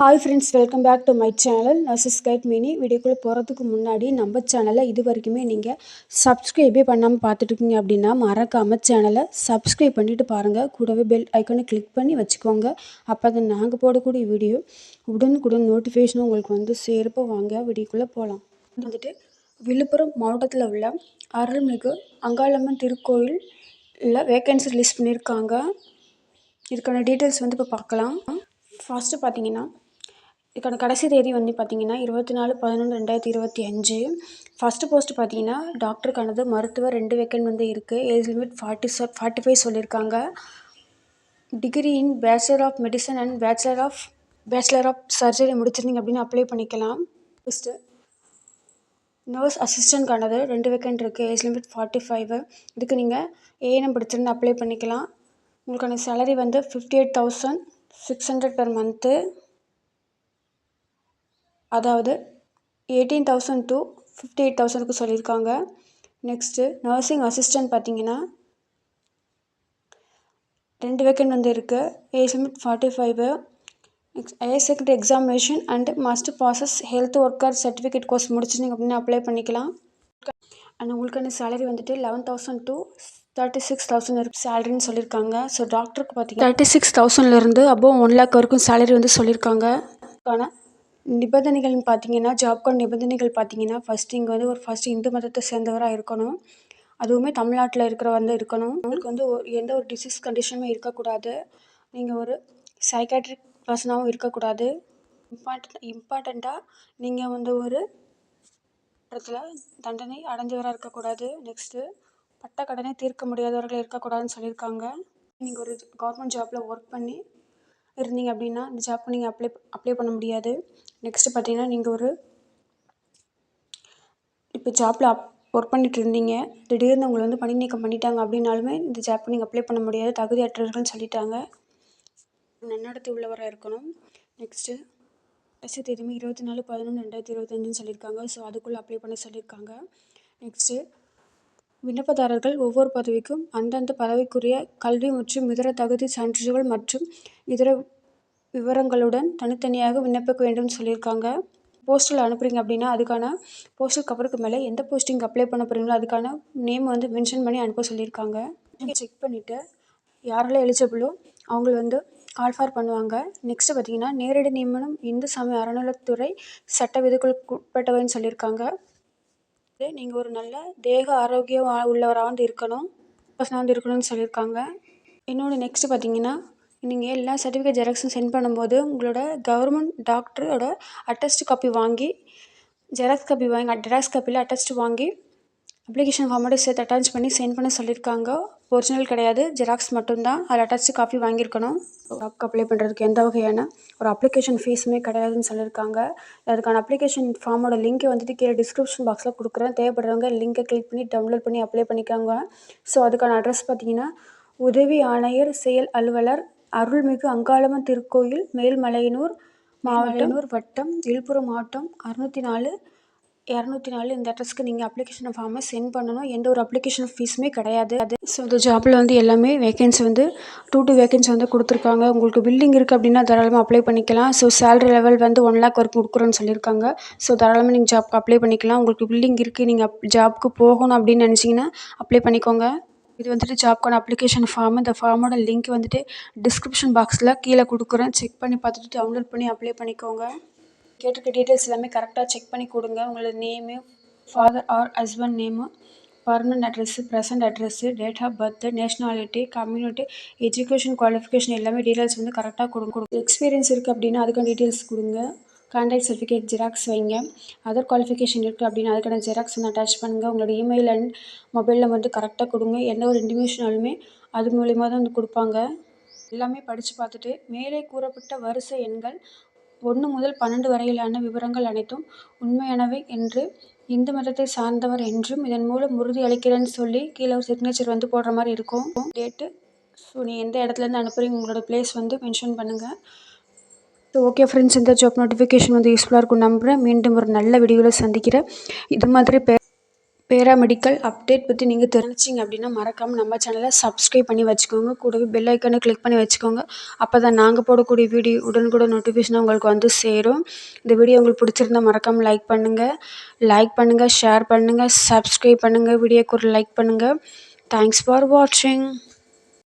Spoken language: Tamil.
Hi friends welcome back to my channel nurses guide mini வீடியோக்குள்ளே போகிறதுக்கு முன்னாடி நம்ம சேனலை இது வரைக்குமே நீங்கள் சப்ஸ்கிரைபே பண்ணாமல் பார்த்துட்ருக்கீங்க அப்படின்னா மறக்காமல் சேனலை சப்ஸ்கிரைப் பண்ணிவிட்டு பாருங்கள் கூடவே பெல் ஐக்கனை கிளிக் பண்ணி வச்சுக்கோங்க. அப்போ தான் நாங்கள் போடக்கூடிய வீடியோ உடனுக்குடன் நோட்டிஃபிகேஷனும் உங்களுக்கு வந்து சேர்ப்போ. வாங்க வீடியோக்குள்ளே போகலாம் வந்துட்டு விழுப்புரம் மாவட்டத்தில் உள்ள அருள்மிகு அங்காளம்மன் திருக்கோயில் இல்லை வேக்கன்சி ரிலீஸ் பண்ணியிருக்காங்க இதுக்கான டீட்டெயில்ஸ் வந்து இப்போ பார்க்கலாம். ஃபஸ்ட்டு பார்த்தீங்கன்னா இதுக்கான கடைசி தேதி வந்து பார்த்திங்கன்னா இருபத்தி நாலு பதினொன்று ரெண்டாயிரத்தி இருபத்தி அஞ்சு. ஃபஸ்ட்டு போஸ்ட் பார்த்தீங்கன்னா டாக்டருக்கானது மருத்துவர் ரெண்டு வேக்கன் வந்து இருக்குது ஏஜ் லிமிட் ஃபார்ட்டி ச ஃபார்ட்டி ஃபைவ் சொல்லியிருக்காங்க. Degree in bachelor of medicine and bachelor of bachelor of surgery முடிச்சிருந்தீங்க அப்படின்னு அப்ளை பண்ணிக்கலாம். ஃபஸ்ட்டு நர்ஸ் அசிஸ்டண்ட்கானது ரெண்டு வேக்கன்ட் இருக்குது ஏஜ் லிமிட் ஃபார்ட்டி ஃபைவ் இதுக்கு நீங்கள் ஏஎன்எம் படிச்சிருந்து அப்ளை பண்ணிக்கலாம். உங்களுக்கான சேலரி வந்து fifty eight thousand six hundred per month அதாவது eighteen thousand to fifty eight தௌசண்ட்க்கு சொல்லியிருக்காங்க. நெக்ஸ்ட்டு நர்சிங் அசிஸ்டன்ட் பார்த்தீங்கன்னா ரெண்டு வேக்கன்ட் வந்து இருக்குது age limit forty five next higher secondary examination and master process health worker certificate course முடிச்சிருந்தீங்க அப்படின்னு அப்ளை பண்ணிக்கலாம். அண்ட் உங்களுக்கான சேலரி வந்துட்டு eleven thousand to thirty six thousand இருக்கு சேலரின்னு சொல்லியிருக்காங்க ஸோ டாக்டருக்கு பார்த்தீங்கன்னா தேர்ட்டி சிக்ஸ் தௌசண்ட்லேருந்து அபோவ் ஒன் லேக் வரைக்கும் சேலரி வந்து சொல்லியிருக்காங்க. ஆனால் நிபந்தனைகள்னு பார்த்தீங்கன்னா ஜாப்கான நிபந்தனைகள் பார்த்தீங்கன்னா ஃபஸ்ட்டு இங்கே வந்து ஒரு ஃபஸ்ட்டு இந்து மதத்தை சேர்ந்தவராக இருக்கணும். அதுவுமே தமிழ்நாட்டில் இருக்கிற வந்து இருக்கணும். உங்களுக்கு வந்து எந்த ஒரு டிசீஸ் கண்டிஷனுமே இருக்கக்கூடாது. நீங்கள் ஒரு சைக்காட்ரிக் பர்சனாகவும் இருக்கக்கூடாது. இம்பார்ட்டன்ட் இம்பார்ட்டண்ட்டாக நீங்கள் வந்து ஒரு இடத்துல தண்டனை அடைஞ்சவராக இருக்கக்கூடாது. நெக்ஸ்ட்டு பட்ட கடனை தீர்க்க முடியாதவர்கள் இருக்கக்கூடாதுன்னு சொல்லியிருக்காங்க. நீங்கள் ஒரு கவர்மெண்ட் ஜாப்பில் ஒர்க் பண்ணி இருந்தீங்க அப்படின்னா இந்த ஜாப்க்கு நீங்கள் அப்ளை அப்ளை பண்ண முடியாது. நெக்ஸ்ட்டு பார்த்தீங்கன்னா நீங்கள் ஒரு இப்போ ஜாப்பில் அப் ஒர்க் பண்ணிகிட்டு இருந்தீங்க. திடீர்னு உங்களை வந்து பணி நீக்கம் பண்ணிட்டாங்க அப்படின்னாலுமே இந்த ஜாப்க்கு நீங்கள் அப்ளை பண்ண முடியாது. தகுதியற்றவர்கள்னு சொல்லிட்டாங்க. நன்னடத்தை உள்ளவராக இருக்கணும். நெக்ஸ்ட்டு கடைசி தேதியுமே இருபத்தி நாலு பதினொன்று ரெண்டாயிரத்தி இருபத்தஞ்சுன்னு சொல்லியிருக்காங்க. ஸோ அதுக்குள்ளே அப்ளை பண்ண சொல்லியிருக்காங்க. நெக்ஸ்ட்டு விண்ணப்பதாரர்கள் ஒவ்வொரு பதவிக்கும் அந்தந்த பதவிக்குரிய கல்வி மற்றும் இதர தகுதி சான்றிதழ்கள் மற்றும் இதர விவரங்களுடன் தனித்தனியாக விண்ணப்பிக்க வேண்டும்னு சொல்லியிருக்காங்க. போஸ்டல் அனுப்புகிறீங்க அப்படின்னா அதுக்கான போஸ்டல் கவருக்கு மேலே எந்த போஸ்டிங் அப்ளை பண்ண போகிறீங்களோ அதுக்கான நேம் வந்து மென்ஷன் பண்ணி அனுப்ப சொல்லியிருக்காங்க. செக் பண்ணிவிட்டு யாரெல்லாம் எலிஜிபிளோ அவங்கள வந்து கால் ஃபார் பண்ணுவாங்க. நெக்ஸ்ட்டு பார்த்தீங்கன்னா நேரடி நியமனம் இந்து சமய அறநிலத்துறை சட்ட விதிகளுக்கு உட்பட்டவைன்னு சொல்லியிருக்காங்க நீங்கள் ஒரு நல்ல தேக ஆரோக்கியம் உள்ளவராக வந்து இருக்கணும். பர்சனாக வந்து இருக்கணும்னு சொல்லியிருக்காங்க. இன்னொன்று நெக்ஸ்ட்டு பார்த்தீங்கன்னா நீங்கள் எல்லா சர்டிஃபிகேட் ஜெராக்ஸும் சென்ட் பண்ணும்போது உங்களோட கவர்மெண்ட் டாக்டரோட அட்டஸ்ட் காப்பி வாங்கி ஜெராக்ஸ் காப்பி வாங்கி ஜெராக்ஸ் காப்பியில் அட்டஸ்ட் வாங்கி அப்ளிகேஷன் ஃபார்மோட சேர்த்து அட்டாச் பண்ணி சென்ட் பண்ண சொல்லியிருக்காங்க. ஒரிஜினல் கிடையாது. ஜெராக்ஸ் மட்டும்தான். அதில் அட்டாச்சு காப்பி வாங்கியிருக்கணும். ஜாப்க்கு அப்ளை பண்ணுறதுக்கு எந்த வகையான ஒரு அப்ளிகேஷன் ஃபீஸுமே கிடையாதுன்னு சொல்லியிருக்காங்க. அதுக்கான அப்ளிகேஷன் ஃபார்மோட லிங்க்கை வந்துட்டு கீழே டிஸ்கிரிப்ஷன் பாக்ஸில் கொடுக்குறேன். தேவைப்படுறவங்க லிங்கை கிளிக் பண்ணி டவுன்லோட் பண்ணி அப்ளை பண்ணிக்காங்க. ஸோ அதுக்கான அட்ரஸ் பார்த்தீங்கன்னா உதவி ஆணையர் செயல் அலுவலர் அருள்மிகு அங்காளம்மன் திருக்கோயில் மேல்மலையனூர் மாவட்டனூர் வட்டம் விழுப்புரம் மாவட்டம். அறுநூற்றி நாலு இரநூத்தி நாலு இந்த அட்ரஸ்க்கு நீங்கள் அப்ளிகேஷன் ஃபார்மை சென்ட் பண்ணணும். எந்த ஒரு அப்ளிகேஷன் ஃபீஸுமே கிடையாது. அது ஸோ இந்த ஜாப்பில் வந்து எல்லாமே வேகன்சி வந்து டூ டூ வேகன்சி வந்து கொடுத்துருக்காங்க. உங்களுக்கு பில்டிங் இருக்குது அப்படின்னா தாராளமாக அப்ளை பண்ணிக்கலாம். ஸோ சேலரி லெவல் வந்து ஒன் லேக் வரைக்கும் கொடுக்குறோன்னு சொல்லியிருக்காங்க. ஸோ தாராளமாக நீங்கள் ஜாப்க்கு அப்ளை பண்ணிக்கலாம். உங்களுக்கு பில்டிங் இருக்குது நீங்கள் ஜாப்க்கு போகணும் அப்படின்னு நினச்சிங்கன்னா அப்ளை பண்ணிக்கோங்க. இது வந்துட்டு ஜாப்க்கான அப்ளிகேஷன் ஃபார்ம் இந்த ஃபார்மோட லிங்க் வந்துட்டு டிஸ்கிரிப்ஷன் பாக்ஸில் கீழே கொடுக்குறேன். செக் பண்ணி பார்த்துட்டு டவுன்லோட் பண்ணி அப்ளை பண்ணிக்கோங்க. கேட்டிருக்க டீட்டெயில்ஸ் எல்லாமே கரெக்டாக செக் பண்ணி கொடுங்க. உங்களோட name father or husband name permanent address present address date of birth nationality community education qualification எல்லாமே டீட்டெயில்ஸ் வந்து கரெக்டாக கொடுங்க. கொடுங்க எக்ஸ்பீரியன்ஸ் இருக்குது அப்படின்னா அதுக்கான டீட்டெயில்ஸ் கொடுங்க. கான்டாக்ட் சர்டிஃபிகேட் ஜெராக்ஸ் வைங்க. அதர் குவாலிஃபிகேஷன் இருக்குது அப்படின்னு அதுக்கான ஜெராக்ஸ் வந்து அட்டாச் பண்ணுங்கள் உங்களோட இமெயில் அண்ட் மொபைலில் வந்து கரெக்டாக கொடுங்க. எந்த ஒரு இன்டிமேஷனாலுமே அது மூலிமா தான் வந்து கொடுப்பாங்க. எல்லாமே படித்து பார்த்துட்டு மேலே கூறப்பட்ட வரிசை எண்கள் ஒன்று முதல் பன்னெண்டு வரையிலான விவரங்கள் அனைத்தும் உண்மையானவை என்று இந்து மதத்தை சார்ந்தவர் என்றும் இதன் மூலம் உறுதி அளிக்கிறேன்னு சொல்லி கீழே ஒரு சிக்னேச்சர் வந்து போடுற மாதிரி இருக்கும். டேட்டு ஸோ நீ எந்த இடத்துலேருந்து அனுப்புகிறீங்க உங்களோட ப்ளேஸ் வந்து மென்ஷன் பண்ணுங்கள் ஸோ ஓகே ஃப்ரெண்ட்ஸ் இந்த ஜாப் நோட்டிஃபிகேஷன் வந்து யூஸ்ஃபுல்லாக இருக்கும் நம்புகிறேன் மீண்டும் ஒரு நல்ல வீடியோவில் சந்திக்கிறேன். இது மாதிரி பே பேராமெடிக்கல் அப்டேட் பற்றி நீங்கள் தெரிஞ்சிங்க அப்படின்னா மறக்காமல் நம்ம சேனலை சப்ஸ்கிரைப் பண்ணி வச்சுக்கோங்க. கூடவே பெல் ஐக்கனை கிளிக் பண்ணி வச்சுக்கோங்க. அப்போ தான் நாங்கள் போடக்கூடிய வீடியோ உடனுக்குடன் நோட்டிஃபிகேஷன் உங்களுக்கு வந்து சேரும். இந்த வீடியோ உங்களுக்கு பிடிச்சிருந்தா மறக்காமல் லைக் பண்ணுங்கள் லைக் பண்ணுங்கள் ஷேர் பண்ணுங்கள் சப்ஸ்கிரைப் பண்ணுங்கள் வீடியோக்கு ஒரு லைக் பண்ணுங்கள் தேங்க்ஸ் ஃபார் வாட்சிங்